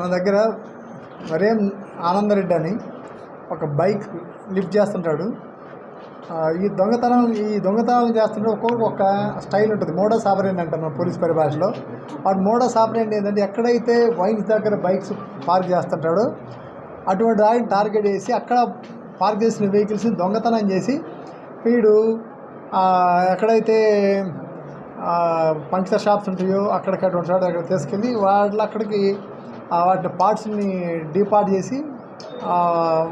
మన దగ్గర వరేం ఆనందరెడ్డి అని ఒక బైక్ లిఫ్ట్ చేస్తుంటాడు. ఈ దొంగతనం ఈ దొంగతనాలు చేస్తుంటే ఒక్కొక్క ఒక స్టైల్ ఉంటుంది. మోడస్ ఆపరేంట్ అంటారు మన పోలీస్ పరిభాషలో. వాడు మోడస్ ఆపరేంట్ ఏంటంటే ఎక్కడైతే వైన్స్ దగ్గర బైక్స్ పార్క్ చేస్తుంటాడో అటువంటి దాన్ని టార్గెట్ చేసి అక్కడ పార్క్ చేసిన వెహికల్స్ని దొంగతనం చేసి వీడు ఎక్కడైతే పంక్చర్ షాప్స్ ఉంటాయో అక్కడికి అటువంటి చోట అక్కడ తీసుకెళ్ళి వాళ్ళు అక్కడికి వాటి పార్ట్స్ని డీపార్ట్ చేసి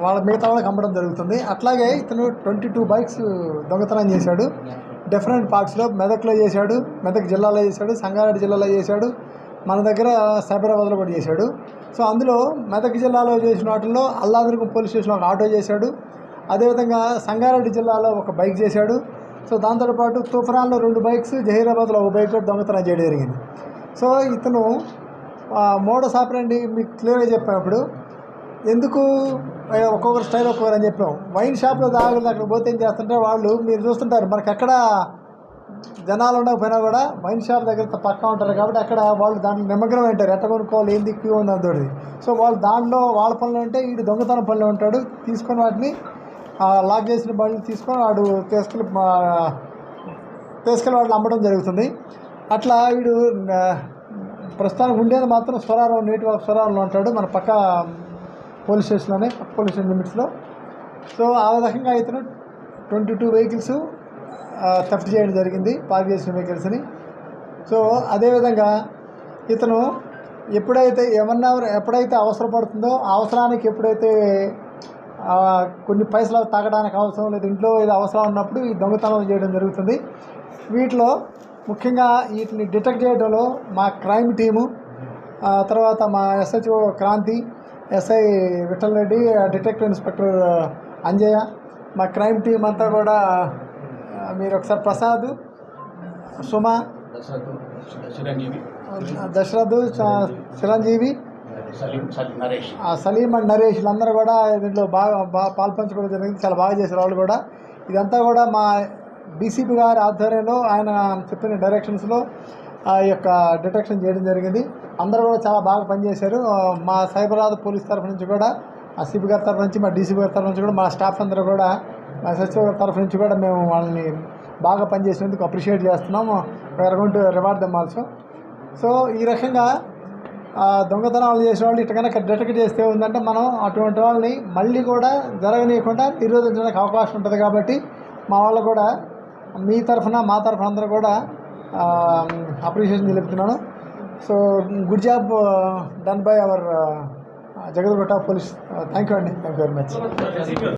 వాళ్ళ మిగతా వాళ్ళకి అమ్మడం జరుగుతుంది. అట్లాగే ఇతను ట్వంటీ టూ బైక్స్ దొంగతనం చేశాడు. డిఫరెంట్ పార్ట్స్లో మెదక్లో చేశాడు మెదక్ జిల్లాలో చేశాడు సంగారెడ్డి జిల్లాలో చేశాడు మన దగ్గర సైబరాబాద్లో కూడా చేశాడు. సో అందులో మెదక్ జిల్లాలో చేసిన వాటిల్లో అల్లాదుర్గం పోలీస్ స్టేషన్లో ఒక ఆటో చేశాడు. అదేవిధంగా సంగారెడ్డి జిల్లాలో ఒక బైక్ చేశాడు. సో దాంతోపాటు తుఫరాన్లో రెండు బైక్స్ జహీరాబాద్లో ఒక బైక్ కూడా దొంగతనం చేయడం జరిగింది. సో ఇతను మోడస్ ఆపరండి మీకు క్లియర్గా చెప్పినప్పుడు ఎందుకు? ఒక్కొక్కరు స్టైల్ ఒక్కొక్కరు అని చెప్పాం. వైన్ షాప్లో తాగలేదు అక్కడ పోతే ఏం చేస్తుంటే వాళ్ళు మీరు చూస్తుంటారు మనకి ఎక్కడ జనాలు ఉండకపోయినా కూడా వైన్ షాప్ దగ్గర పక్కా ఉంటారు కాబట్టి అక్కడ వాళ్ళు దాంట్లో నిమగ్నం ఉంటారు. ఎట్ట కొనుక్కోవాలి ఏంది క్యూ ఉంది అంతటి సో వాళ్ళు దాంట్లో వాళ్ళ పనులు ఉంటే వీడు దొంగతనం పనులు ఉంటాడు తీసుకొని వాటిని లాక్ చేసిన బండ్లు తీసుకొని వాడు తీసుకెళ్ళి తీసుకెళ్ళి వాటిని అమ్మడం జరుగుతుంది. అట్లా వీడు ప్రస్తుతానికి ఉండేది మాత్రం స్వరారం నేటి స్వరారంలో ఉంటాడు మన పక్క పోలీస్ స్టేషన్లోనే పక్క పోలీస్ స్టేషన్ లిమిట్స్లో. సో ఆ రకంగా ఇతను ట్వంటీ టూ వెహికల్స్ థెఫ్ట్ చేయడం జరిగింది పార్క్ చేసిన వెహికల్స్ని. సో అదేవిధంగా ఇతను ఎప్పుడైతే ఏమన్నా ఎప్పుడైతే అవసరపడుతుందో అవసరానికి ఎప్పుడైతే కొన్ని పైసలు తాగడానికి అవసరం లేదు ఇంట్లో ఏదో అవసరం ఉన్నప్పుడు ఈ దొంగతనం చేయడం జరుగుతుంది. వీటిలో ముఖ్యంగా వీటిని డిటెక్ట్ చేయడంలో మా క్రైమ్ టీము తర్వాత మా SHO Kranthi SI Vithal Reddy detective inspector Anjaiah మా క్రైమ్ టీం అంతా కూడా మీరు ఒకసారి ప్రసాద్ సుమ దశరథ్ చిరంజీవి సలీం అండ్ నరేష్ వీళ్ళందరూ కూడా దీంట్లో బాగా బాగా పాల్పంచుకోవడం జరిగింది. చాలా బాగా చేశారు వాళ్ళు కూడా. ఇదంతా కూడా మా డీసీపీ గారి ఆధ్వర్యంలో ఆయన చెప్పిన డైరెక్షన్స్లో ఆ యొక్క డిటెక్షన్ చేయడం జరిగింది. అందరూ కూడా చాలా బాగా పనిచేశారు. మా సైబరాబాద్ పోలీస్ తరఫు నుంచి కూడా ఆ సిపి గారి తరఫు నుంచి మా డీసీపీ గారి తరఫు నుంచి కూడా మా స్టాఫ్ అందరూ కూడా మా సచివ గారి తరఫు నుంచి కూడా మేము వాళ్ళని బాగా పనిచేసినందుకు అప్రిషియేట్ చేస్తున్నాము. Where to reward them also so ఈ రకంగా దొంగతనాలు చేసే వాళ్ళు ఇటు డిటెక్ట్ చేస్తే ఉందంటే మనం అటువంటి వాళ్ళని మళ్ళీ కూడా జరగనీయకుండా నిరోధించడానికి అవకాశం ఉంటుంది కాబట్టి మా వాళ్ళు కూడా మీ తరఫున మా తరఫున అందరూ కూడా అప్రిషియేషన్ తెలుపుతున్నాను. So good job done by our Jagadgutta police thank you అండి థ్యాంక్ యూ వెరీ మచ్